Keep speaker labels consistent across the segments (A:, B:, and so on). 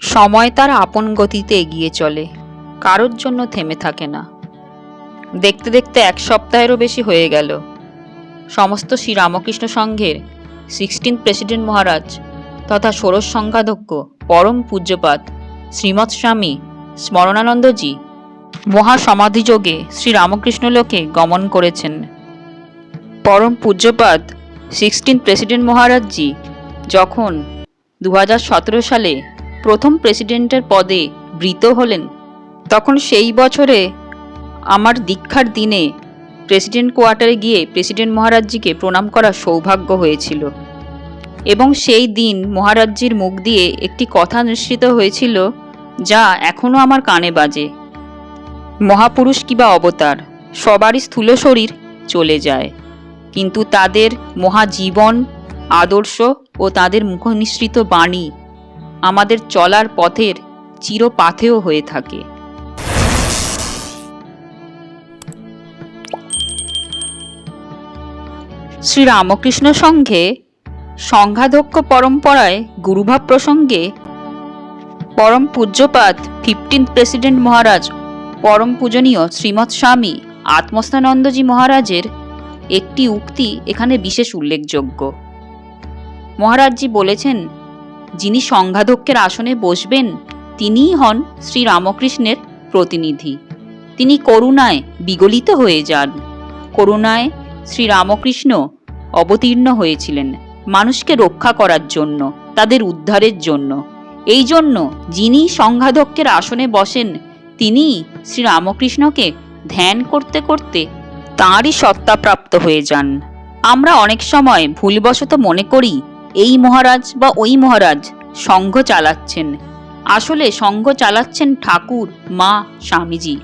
A: সময় তার আপন গতিতে এগিয়ে চলে, কারোর জন্য থেমে থাকে না। দেখতে দেখতে এক সপ্তাহেরও বেশি হয়ে গেল। সমস্ত শ্রী রামকৃষ্ণ সংঘের সিক্সটিন প্রেসিডেন্ট মহারাজ তথা ষোড়শ সংখ্যাধ্যক্ষ পরম পূজ্যপাত শ্রীমৎ স্বামী স্মরণানন্দজি মহাসমাধিযোগে শ্রী রামকৃষ্ণ লোকে গমন করেছেন। পরম পূজ্যপাত সিক্সটিন প্রেসিডেন্ট মহারাজজি যখন দু হাজার সতেরো সালে প্রথম প্রেসিডেন্টের পদে বৃত হলেন। তখন সেই বছরে আমার দীক্ষার দিনে প্রেসিডেন্ট কোয়ার্টারে গিয়ে প্রেসিডেন্ট মহারাজজিকে প্রণাম করার সৌভাগ্য হয়েছিল। এবং সেই দিন মহারাজজির মুখ দিয়ে একটি কথা নিশ্চিত হয়েছিল যা এখনও আমার কানে বাজে। মহাপুরুষ কিবা অবতার, সবারই স্থূল শরীর চলে যায়। কিন্তু তাদের মহাজীবন, আদর্শ ও তাদের মুখনিসৃত বাণী আমাদের চলার পথের চিরপাথেয় হয়ে থাকে। শ্রী রামকৃষ্ণ সংঘে সংঘাধ্যক্ষ পরম্পরায় গুরুভাব প্রসঙ্গে পরম পূজ্যপাত ফিফটিন্থ প্রেসিডেন্ট মহারাজ, পরম পূজনীয় শ্রীমৎ স্বামী আত্মস্থানন্দজি মহারাজের একটি উক্তি এখানে বিশেষ উল্লেখযোগ্য। মহারাজজি বলেছেন যিনি সংঘাধ্যক্ষের আসনে বসবেন, তিনিই হন শ্রী রামকৃষ্ণের প্রতিনিধি। তিনি করুণায় বিগলিত হয়ে যান। করুণায় শ্রী রামকৃষ্ণ অবতীর্ণ হয়েছিলেন মানুষকে রক্ষা করার জন্য, তাদের উদ্ধারের জন্য। এই জন্য যিনি সংঘাধ্যক্ষের আসনে বসেন, তিনি শ্রী রামকৃষ্ণকে ধ্যান করতে করতে তাঁরই সত্তাপ্রাপ্ত হয়ে যান। আমরা অনেক সময় ভুলবশত মনে করি এই মহারাজ বা ওই মহারাজ সংঘ চালাচ্ছেন। আসলে সংঘ চালাচ্ছেন ঠাকুর, মা, স্বামীজি।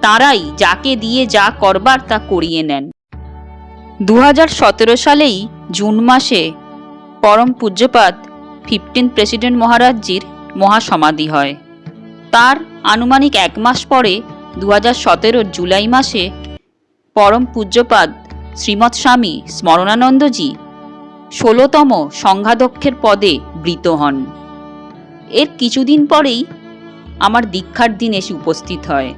A: তারাই যাকে দিয়ে যা করবার তা করিয়ে নেন। দু হাজার সতেরো সালেই জুন মাসে পরম পূজ্যপাত ফিফটিন প্রেসিডেন্ট মহারাজজির মহাসমাধি হয়। তার আনুমানিক এক মাস পরে দু হাজার সতেরো জুলাই মাসে পরম পূজ্যপাত শ্রীমৎ স্বামী স্মরণানন্দজি ষোলোতম সংঘাধ্যক্ষের পদে বৃত হন। এর কিছুদিন পরেই আমার দীক্ষার দিন এসে উপস্থিত হয়।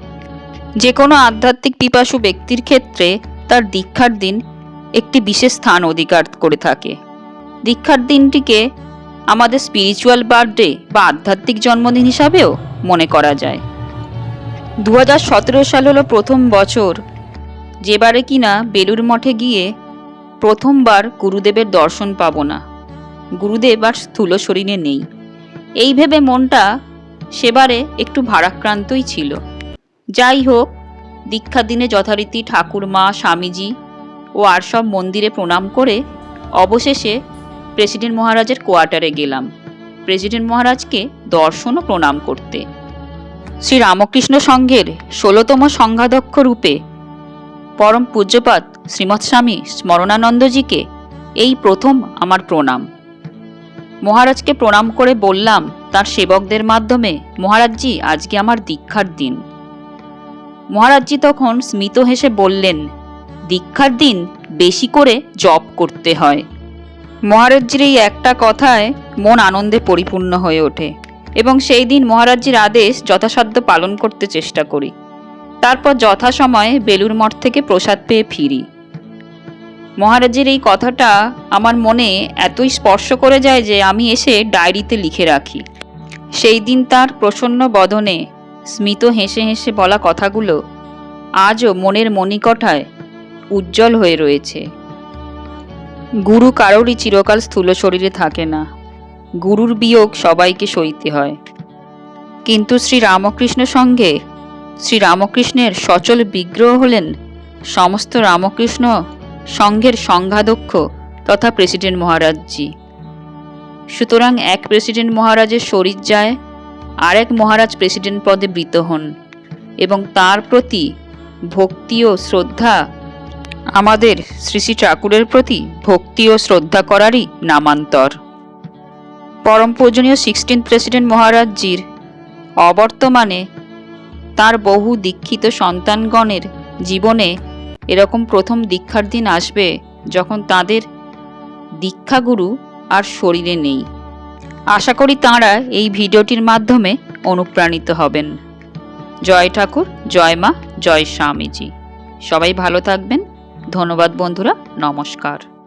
A: যে কোনো আধ্যাত্মিক পিপাসু ব্যক্তির ক্ষেত্রে তার দীক্ষার দিন একটি বিশেষ স্থান অধিকার করে থাকে। দীক্ষার দিনটিকে আমাদের স্পিরিচুয়াল বার্থডে বা আধ্যাত্মিক জন্মদিন হিসাবেও মনে করা যায়। দু হাজার সতেরো সাল হলো প্রথম বছর, যেবারে কিনা বেলুর মঠে গিয়ে প্রথমবার গুরুদেবের দর্শন পাব না। গুরুদেব আর স্থূল শরীরে নেই। এই ভেবে মনটা সেবারে একটু ভারাক্রান্তই ছিল। যাই হোক, দীক্ষা দিনে যথারীতি ঠাকুর মা, স্বামীজি ও আর সব মন্দিরে প্রণাম করে অবশেষে প্রেসিডেন্ট মহারাজের কোয়ার্টারে গেলাম। প্রেসিডেন্ট মহারাজকে দর্শন ও প্রণাম করতে। শ্রী রামকৃষ্ণ সংঘের ষোলতম সংঘাধ্যক্ষ রূপে পরম পূজ্যপাত শ্রীমৎ স্বামী স্মরণানন্দজিকে এই প্রথম আমার প্রণাম। মহারাজকে প্রণাম করে বললাম, তার সেবকদের মাধ্যমে, মহারাজজি, আজকে আমার দীক্ষার দিন। মহারাজজি তখন স্মিত হেসে বললেন, দীক্ষার দিন বেশি করে জপ করতে হয়। মহারাজজির এই একটা কথায় মন আনন্দে পরিপূর্ণ হয়ে ওঠে, এবং সেই দিন মহারাজজির আদেশ যথাসাধ্য পালন করতে চেষ্টা করি। তারপর যথাসময়ে বেলুর মঠ থেকে প্রসাদ পেয়ে ফিরি। মহারাজের এই কথাটা আমার মনে এতই স্পর্শ করে যায় যে আমি এসে ডায়েরিতে লিখে রাখি। সেই দিন তার প্রসন্ন বদনে স্মিত হেসে হেসে বলা কথাগুলো আজও মনের মণিকঠায় উজ্জ্বল হয়ে রয়েছে। গুরু কারোরই চিরকাল স্থূল শরীরে থাকে না। গুরুর বিয়োগ সবাইকে সইতে হয়। কিন্তু শ্রী রামকৃষ্ণ সঙ্গে শ্রী রামকৃষ্ণের সচল বিগ্রহ হলেন সমস্ত রামকৃষ্ণ সংঘের সংঘাধ্যক্ষ তথা প্রেসিডেন্ট মহারাজজি। সুতরাং এক প্রেসিডেন্ট মহারাজের শরীর যায় আরেক মহারাজ প্রেসিডেন্ট পদে বৃত হন এবং তার প্রতি ভক্তি ও শ্রদ্ধা আমাদের শ্রী শ্রী ঠাকুরের প্রতি ভক্তি ও শ্রদ্ধা করারই নামান্তর। পরম পূজনীয় সিক্সটিন প্রেসিডেন্ট মহারাজজির অবর্তমানে তার বহু দীক্ষিত সন্তানগণের জীবনে এরকম প্রথম দীক্ষার দিন আসবে যখন তাদের দীক্ষাগুরু আর শরীরে নেই। আশা করি তাঁরা এই ভিডিওটির মাধ্যমে অনুপ্রাণিত হবেন। জয় ঠাকুর, জয় মা, জয় স্বামীজি। সবাই ভালো থাকবেন। ধন্যবাদ বন্ধুরা, নমস্কার।